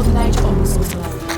Odnajdź obóz uzlany.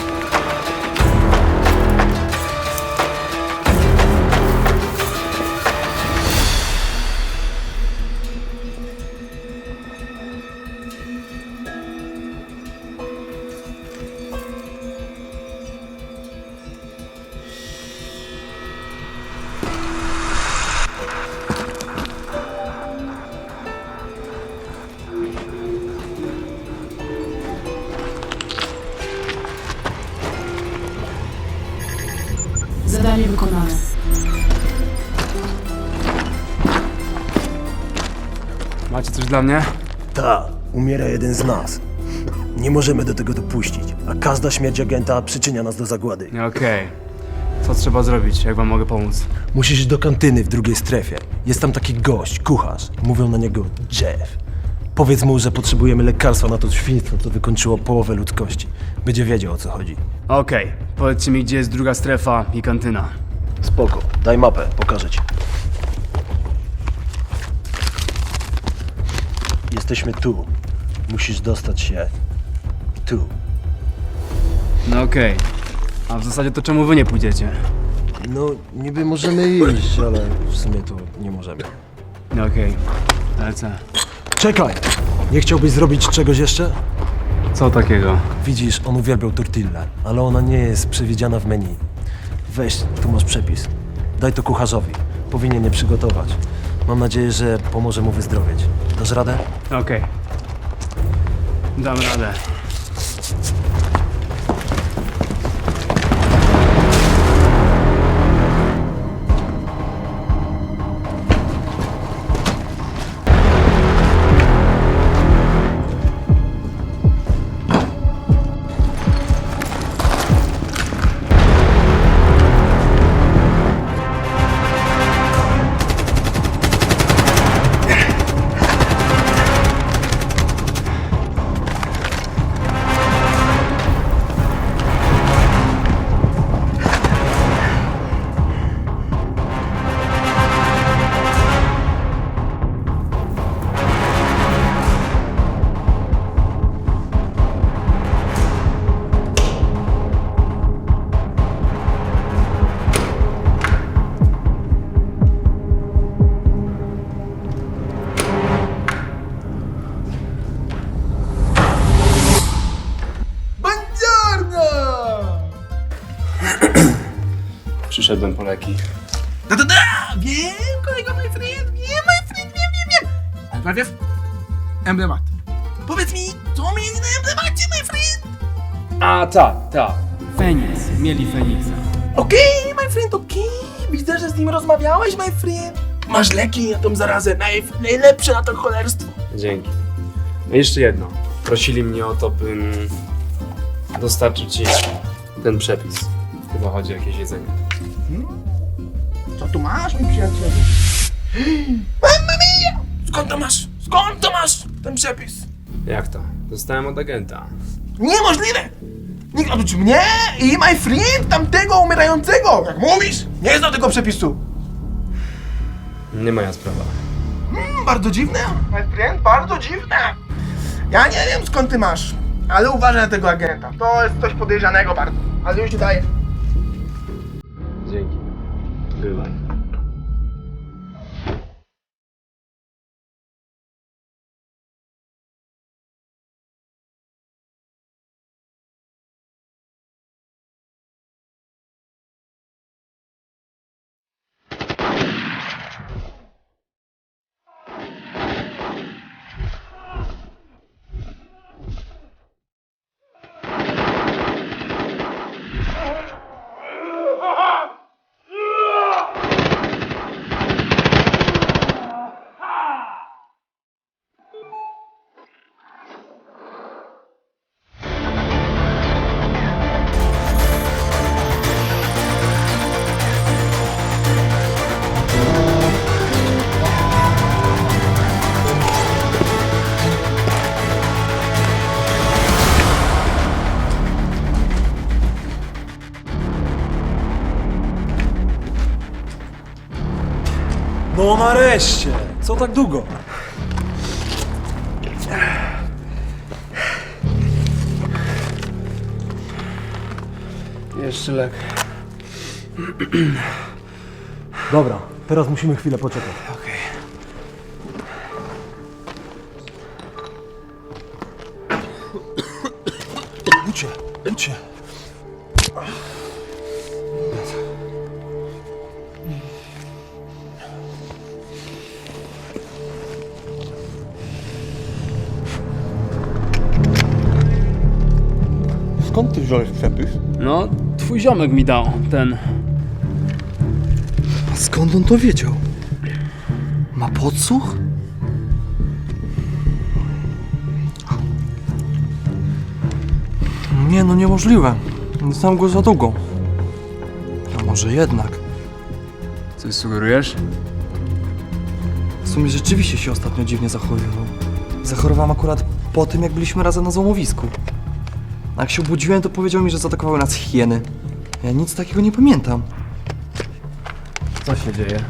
Macie coś dla mnie? Ta, umiera jeden z nas. Nie możemy do tego dopuścić, a każda śmierć agenta przyczynia nas do zagłady. Okej. Co trzeba zrobić? Jak wam mogę pomóc? Musisz iść do kantyny w drugiej strefie. Jest tam taki gość, kucharz. Mówią na niego Jeff. Powiedz mu, że potrzebujemy lekarstwa na to świństwo, co wykończyło połowę ludzkości. Będzie wiedział o co chodzi. Okej. Powiedzcie mi, gdzie jest druga strefa i kantyna. Spoko, daj mapę, pokażę ci. Jesteśmy tu. Musisz dostać się tu. No okej. A w zasadzie to czemu wy nie pójdziecie? No, niby możemy iść, ale w sumie to nie możemy. No okej. Lecę. Czekaj! Nie chciałbyś zrobić czegoś jeszcze? Co takiego? Widzisz, on uwielbiał tortillę, ale ona nie jest przewidziana w menu. Weź, tu masz przepis. Daj to kucharzowi. Powinien je przygotować. Mam nadzieję, że pomoże mu wyzdrowieć. Dasz radę? Okej. Dam radę. Przyszedłem po leki. Da, da, da! Wiem, kolego, my friend, wiem, my friend, wiem, wiem, wiem. Ale najpierw emblemat. Powiedz mi, co mieli na emblemacie, my friend? A, tak, tak. Feniks. Mieli Feniksa. Okej, my friend, okej. Widzę, że z nim rozmawiałeś, my friend. Masz leki na tą zarazę, naj, najlepsze na to cholerstwo. Dzięki. No jeszcze jedno. Prosili mnie o to, bym dostarczył ci ten przepis. Chyba chodzi o jakieś jedzenie. Co tu masz, mój przyjacielu? Mamma mia! Skąd to masz? Skąd to masz ten przepis? Jak to? Dostałem od agenta. Niemożliwe! Nikt oprócz mnie i my friend tamtego umierającego, jak mówisz, nie zna tego przepisu. Nie moja sprawa. Mm, bardzo dziwne, my friend, bardzo dziwne. Ja nie wiem skąd ty masz, ale uważaj na tego agenta. To jest coś podejrzanego bardzo, ale już daję. No nareszcie! Co tak długo? Jeszcze lek. Dobra, teraz musimy chwilę poczekać. Okej. Okay. Wziąłeś przepis? No, twój ziomek mi dał ten. A skąd on to wiedział? Ma podsłuch? Nie, no niemożliwe. Nie znam go za długo. A może jednak? Coś sugerujesz? W sumie rzeczywiście się ostatnio dziwnie zachowywał. Zachorowałem akurat po tym, jak byliśmy razem na złomowisku. A jak się obudziłem, to powiedział mi, że zaatakowały nas hieny. Ja nic takiego nie pamiętam. Co się dzieje?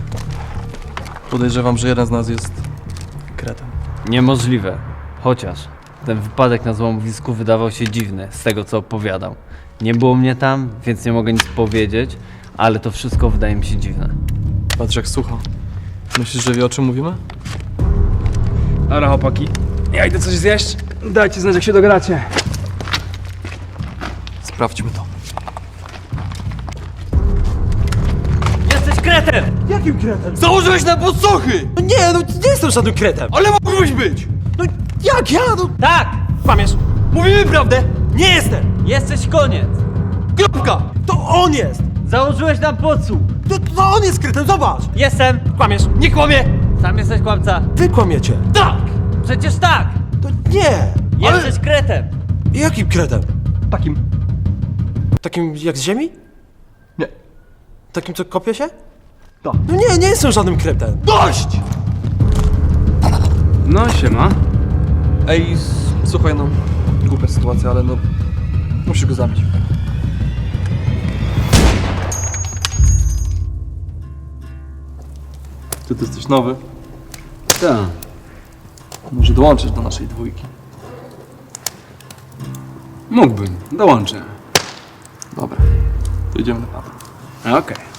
Podejrzewam, że jeden z nas jest kretem. Niemożliwe. Chociaż ten wypadek na złomowisku wydawał się dziwny z tego, co opowiadał. Nie było mnie tam, więc nie mogę nic powiedzieć, ale to wszystko wydaje mi się dziwne. Patrz jak słucha. Myślisz, że wie o czym mówimy? Dobra, chłopaki. Ja idę coś zjeść. Dajcie znać, jak się dogracie. Sprawdźmy to. Jesteś kretem! Jakim kretem? Założyłeś na podsłuchy! No nie, no nie jestem żadnym kretem. Ale mógłbyś być! No jak ja? No Tak! kłamiesz. Mówimy prawdę. Nie jestem. Jesteś koniec! Kropka. To on jest. Założyłeś nam podsłuch! To, to on jest kretem, zobacz. Jestem! Kłamiesz. Nie kłamie. Sam jesteś kłamca! Wy kłamiecie. Tak! Przecież tak! To nie. Jesteś kretem! Jakim kretem? Takim. Takim jak z ziemi? Nie. Takim, co kopie się? Tak. No nie, nie jestem żadnym kretem. Dość! No, siema. Ej, s- słuchaj, no. Głupia sytuacja, ale no. Musisz go zabić. Ty, ty jesteś nowy. Tak. Może dołączysz do naszej dwójki. Mógłbym. Dołączę. Dobra. Idziemy na patrol. Okej.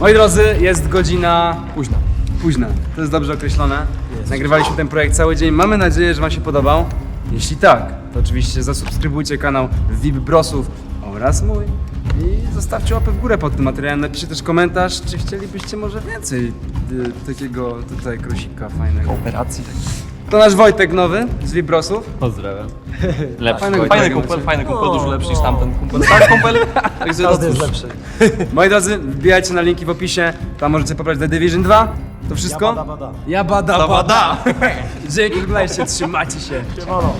Moi drodzy, jest godzina Późno. późna. To jest dobrze określone. Nagrywaliśmy ten projekt cały dzień. Mamy nadzieję, że Wam się podobał. Jeśli tak, to oczywiście zasubskrybujcie kanał VIP Brosów oraz mój. I zostawcie łapę w górę pod tym materiałem. Napiszcie też komentarz, czy chcielibyście może więcej y, takiego tutaj krosika fajnego. Operacji. Tak. To nasz Wojtek nowy z VIP Brosów. Pozdrawiam. Lepszy Fajnego Wojtek. Fajny kumpel, fajny kumpel, dużo lepszy niż tamten kumpel. Tak, kumpel? Także no Każdy jest cóż. lepszy. Moi drodzy, wbijajcie na linki w opisie. Tam możecie pobrać The Division 2. To wszystko? Jabada, bada. Ja bada, bada. Dzięki, oglądajcie, trzymajcie się. Siemano.